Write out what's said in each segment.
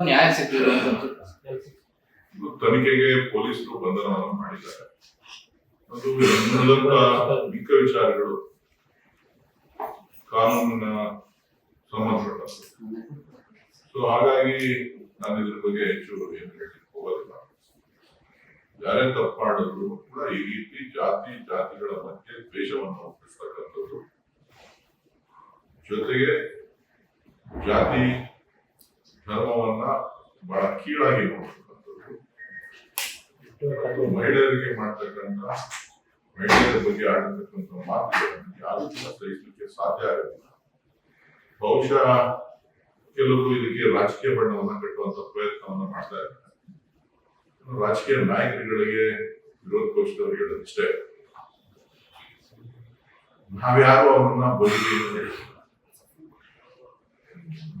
ನ್ಯಾಯ ತನಿಖೆಗೆ ಪೊಲೀಸರು ಬಂಧನವನ್ನು ಮಾಡಿದ್ದಾರೆ. ಅದು ಮಿಕ್ಕ ವಿಚಾರಗಳು. ಕಾನೂನಿನ ಸಂಬಂಧಪಟ್ಟ ಸೊ ಹಾಗಾಗಿ ನಾನು ಇದ್ರ ಬಗ್ಗೆ ಹೆಚ್ಚು ಏನು ಹೇಳಲಿಕ್ಕೆ ಹೋಗೋದಿಲ್ಲ. ಯಾರೇ ತಪ್ಪು ಮಾಡಿದ್ರು ಕೂಡ ಈ ರೀತಿ ಜಾತಿ, ಜಾತಿಗಳ ಮಧ್ಯೆ ದ್ವೇಷವನ್ನು ಹುಟ್ಟಿಸ್ತಕ್ಕಂಥದ್ದು. ಜೊತೆಗೆ ಜಾತಿ ಧರ್ಮವನ್ನ ಬಹಳ ಕೀಳಾಗಿ ನೋಡ್ತಕ್ಕಂಥದ್ದು ಮಹಿಳೆಯರಿಗೆ ಮಾಡ್ತಕ್ಕಂಥ, ಮಹಿಳೆಯರ ಬಗ್ಗೆ ಆಡತಕ್ಕಂಥ ಮಾತುಗಳನ್ನು ಯಾರು ಕೂಡ ಸಹಿಸಲಿಕ್ಕೆ ಸಾಧ್ಯ ಆಗೋದಿಲ್ಲ ಬಹುಶಃ ಕೆಲವರು ಇದಕ್ಕೆ ರಾಜಕೀಯ ಬಣ್ಣವನ್ನು ಕಟ್ಟುವಂತ ಪ್ರಯತ್ನವನ್ನು ಮಾಡ್ತಾ ಇದ್ದಾರೆ. ರಾಜಕೀಯ ನಾಯಕರುಗಳಿಗೆ ವಿರೋಧ ಪಕ್ಷದವರು ಹೇಳೋದಿಷ್ಟೇ. ನಾವ್ಯಾರು ಅವ್ರನ್ನ ಬದುಕಿ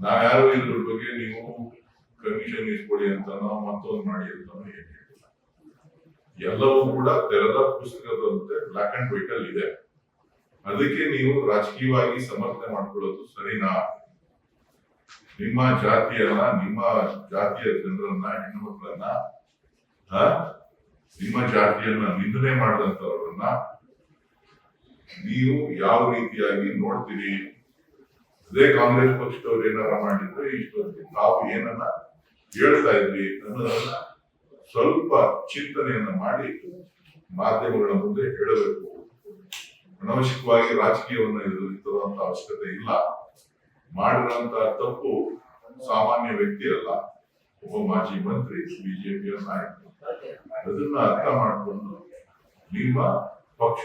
ನಾವ್ಯಾರು ಇದ್ರ ಬಗ್ಗೆ ನೀವು ಕಮಿಷನ್ ಇಸ್ಕೊಳ್ಳಿ ನಾವು ಮತ್ತೊಂದು ಮಾಡಿ ಅಂತ ಎಲ್ಲವೂ ಕೂಡ ತೆರೆದ ಪುಸ್ತಕದಂತೆ ಬ್ಲಾಕ್ ಅಂಡ್ ವೈಟ್ ಅಲ್ಲಿ ಇದೆ. ಅದಕ್ಕೆ ನೀವು ರಾಜಕೀಯವಾಗಿ ಸಮರ್ಥನೆ ಮಾಡ್ಕೊಳ್ಳೋದು ಸರಿನಾ? ನಿಮ್ಮ ಜಾತಿಯನ್ನ, ನಿಮ್ಮ ಜಾತಿಯ ಜನರನ್ನ, ಹೆಣ್ಣು ಮಕ್ಕಳನ್ನ ನಿಮ್ಮ ಜಾತಿಯನ್ನ ನಿಂದನೆ ಮಾಡಿದಂತವ್ರನ್ನ ನೀವು ಯಾವ ರೀತಿಯಾಗಿ ನೋಡ್ತೀರಿ? ಅದೇ ಕಾಂಗ್ರೆಸ್ ಪಕ್ಷದವ್ರು ಏನಾರ ಮಾಡಿದ್ರೆ ಇಷ್ಟೊಂದು ತಾವು ಏನನ್ನ ಹೇಳ್ತಾ ಇದ್ವಿ ಅನ್ನೋದನ್ನ ಸ್ವಲ್ಪ ಚಿಂತನೆಯನ್ನ ಮಾಡಿ ಮಾಧ್ಯಮಗಳ ಮುಂದೆ ಹೇಳಬೇಕು. ಅನವಶ್ಯಕವಾಗಿ ರಾಜಕೀಯವನ್ನು ಎದುರಿಸುವಂತ ಅವಶ್ಯಕತೆ ಇಲ್ಲ. ಮಾಡಿರುವಂತ ತಪ್ಪು ಸಾಮಾನ್ಯ ವ್ಯಕ್ತಿ ಅಲ್ಲ. ಒಬ್ಬ ಮಾಜಿ ಮಂತ್ರಿ, ಬಿಜೆಪಿಯ ನಾಯಕ. ಅದನ್ನ ಅರ್ಥ ಮಾಡಿಕೊಂಡು ನಿಮ್ಮ ಪಕ್ಷ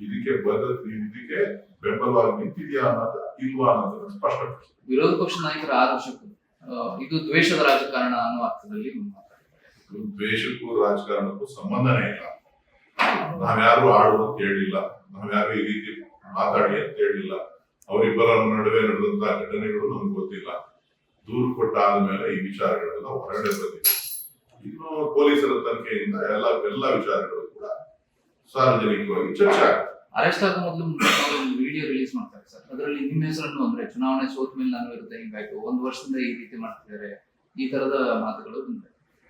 ಇದಕ್ಕೆ ಬದ್ಧ ಇದಕ್ಕೆ ಬೆಂಬಲವಾಗಿ ನಿಂತಿದೆಯಾ ಅನ್ನೋದು ಇಲ್ವಾ ಅನ್ನೋದನ್ನ ಸ್ಪಷ್ಟ ವಿರೋಧ ಪಕ್ಷ ನಾಯಕರ ಆರೋಪಕ್ಕೂ ಇದು ದ್ವೇಷದ ರಾಜಕಾರಣ ಅನ್ನೋ ಅರ್ಥದಲ್ಲಿ. ದ್ವೇಷಕ್ಕೂ ರಾಜಕಾರಣಕ್ಕೂ ಸಂಬಂಧನೇ ಇಲ್ಲ. ನಾವ್ಯಾರು ಆಡು ಅಂತ ಹೇಳಿಲ್ಲ. ನಾವ್ಯಾರು ಈ ರೀತಿ ಮಾತಾಡಿ ಅಂತ ಹೇಳಿಲ್ಲ. ಅವರಿಬ್ಬರ ನಡುವೆ ನಡೆದಂತ ಘಟನೆಗಳು ನಮ್ಗೆ ಗೊತ್ತಿಲ್ಲ. ದೂರು ಕೊಟ್ಟಾದ ಮೇಲೆ ಈ ವಿಚಾರಗಳೆಲ್ಲ ಹೊರಗಡೆ ಬಂದಿದೆ. ಇನ್ನು ಪೊಲೀಸರ ತನಿಖೆಯಿಂದ ಎಲ್ಲ ಎಲ್ಲ ವಿಚಾರಗಳು ಕೂಡ ಸಾರ್ವಜನಿಕವಾಗಿ ಚರ್ಚೆ ಆಗುತ್ತೆ ಅರೆಸ್ಟ್ ಆಗೋ ಮೊದಲು ಒಂದು ವಿಡಿಯೋ ರಿಲೀಸ್ ಮಾಡ್ತಾರೆ ಸರ್. ಅದರಲ್ಲಿ ನಿಮ್ಮ ಹೆಸರನ್ನು ಅಂದ್ರೆ ಚುನಾವಣೆ ಸೋತ ಮೇಲೆ ನಾನು ಇರುತ್ತೆ ಹಿಂಗಾಯ್ತು ಒಂದು ವರ್ಷದಿಂದ ಈ ರೀತಿ ಮಾಡ್ತಿದ್ದಾರೆ ಈ ತರದ ಮಾತುಗಳು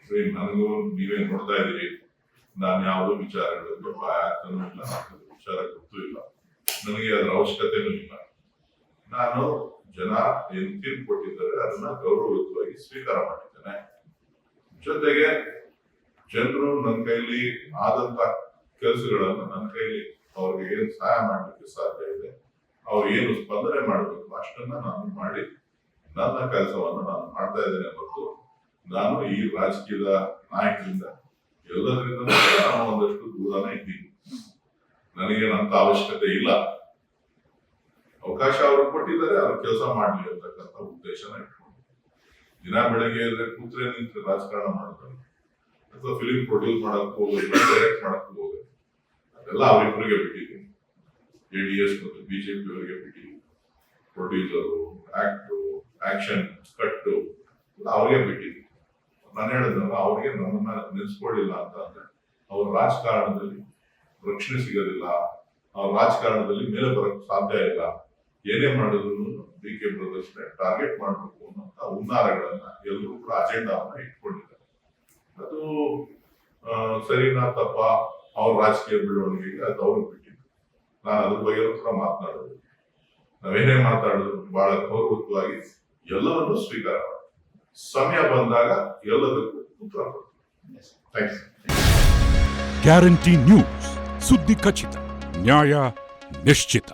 ಸರಿ, ನನಗೂ ನೀವೇ ನೋಡ್ತಾ ಇದ್ದೀರಿ? ನಾನು ಯಾವುದೋ ವಿಚಾರಗಳು ಇಲ್ಲ ವಿಚಾರ ಗೊತ್ತೂ ಇಲ್ಲ. ನನಗೆ ಅದರ ಅವಶ್ಯಕತೆನೂ ಇಲ್ಲ. ನಾನು ಜನ ಏನು ತೀರ್ಪು ಕೊಟ್ಟಿದ್ದಾರೆ ಅದನ್ನ ಗೌರವಯುತವಾಗಿ ಸ್ವೀಕಾರ ಮಾಡಿದ್ದೇನೆ. ಜೊತೆಗೆ ಜನರು ನನ್ನ ಕೈಲಿ ಆದಂತ ಕೆಲಸಗಳನ್ನು ನನ್ನ ಕೈಲಿ ಏನು ಸಹಾಯ ಮಾಡಲಿಕ್ಕೆ ಸಾಧ್ಯ ಇದೆ. ಅವ್ರು ಏನು ಸ್ಪಂದನೆ ಮಾಡಬೇಕು ಅಷ್ಟನ್ನ ನಾನು ಮಾಡಿ ನನ್ನ ಕೆಲಸವನ್ನು ನಾನು ಮಾಡ್ತಾ ಇದ್ದೇನೆ ಮತ್ತು ನಾನು ಈ ರಾಜಕೀಯದ ನಾಯಕರಿಂದ ಎಲ್ಲದರಿಂದ ನಾನು ಒಂದಷ್ಟು ದೂರನೇ ಇದ್ದೀನಿ. ನನಗೇನಂತ ಅವಶ್ಯಕತೆ ಇಲ್ಲ. ಅವಕಾಶ ಅವರು ಕೊಟ್ಟಿದ್ದಾರೆ, ಅವ್ರ ಕೆಲಸ ಮಾಡ್ಲಿ ಅಂತಕ್ಕಂಥ ಉದ್ದೇಶನ ಇಟ್ಕೊಂಡು. ದಿನ ಬೆಳಗ್ಗೆ ಇದ್ರೆ ಕೂತ್ರೆ ನಿಂತ್ರೆ ರಾಜಕಾರಣ ಮಾಡ್ತಾರೆ ಅಥವಾ ಫಿಲಿಂ ಪ್ರೊಡ್ಯೂಸ್ ಮಾಡಕ್ ಹೋಗೋದು ಡೈರೆಕ್ಟ್ ಮಾಡಕ್ ಹೋಗೋದು ಅದೆಲ್ಲ ಅವರಿಬ್ಬರಿಗೆ ಬಿಟ್ಟಿದ್ದೀನಿ ಜೆ ಡಿ ಎಸ್ ಮತ್ತು ಬಿಜೆಪಿ ಅವರಿಗೆ ಬಿಟ್ಟಿದ್ದೀನಿ ಪ್ರೊಡ್ಯೂಸರು ಆಕ್ಟ್ರು ಆಕ್ಷನ್ ಕಟ್ಟು ಅವ್ರಿಗೆ ಬಿಟ್ಟಿದ್ದೀನಿ ನಾನು ಹೇಳಿದ್ರಲ್ಲ ಅವ್ರಿಗೆ ನಮ್ಮನ್ನ ನೆನೆಸ್ಕೊಳ್ಳಿಲ್ಲ ಅಂತ ಅಂದ್ರೆ, ಅವ್ರ ರಾಜಕಾರಣದಲ್ಲಿ ರಕ್ಷಣೆ ಸಿಗೋದಿಲ್ಲ. ಅವ್ರ ರಾಜಕಾರಣದಲ್ಲಿ ಮೇಲೆ ಬರಕ್ ಸಾಧ್ಯ ಇಲ್ಲ. ಏನೇ ಮಾಡಿದ್ರು ಡಿ ಕೆ ಬ್ರದರ್ಸ್ ಟಾರ್ಗೆಟ್ ಮಾಡಬೇಕು ಅನ್ನೋಂಥ ಹುನ್ನಾರಗಳನ್ನ ಎಲ್ಲರೂ ಕೂಡ ಅಜೆಂಡಾವನ್ನ ಇಟ್ಕೊಂಡಿದ್ದಾರೆ. ಅದು ಸರಿನಾ ತಪ್ಪ? ಅವ್ರ ರಾಜಕೀಯ ಬೆಳವಣಿಗೆಗೆ ಅದು ಅವ್ರಿಗೆ ನಾನು ಅದ್ರ ಬಗ್ಗೆ ಕೂಡ ಮಾತನಾಡೋದು. ನಾವೇನೇ ಮಾತಾಡಿದ್ರು ಬಹಳ ಗೌರವವಾಗಿ ಎಲ್ಲವನ್ನೂ ಸ್ವೀಕಾರ ಮಾಡಿ. ಸಮಯ ಬಂದಾಗ ಎಲ್ಲದಕ್ಕೂ ಉತ್ತರ ಥ್ಯಾಂಕ್ಸ್ ಗ್ಯಾರಂಟಿ ನ್ಯೂಸ್ ಸುದ್ದಿ ಖಚಿತ ನ್ಯಾಯ ನಿಶ್ಚಿತ.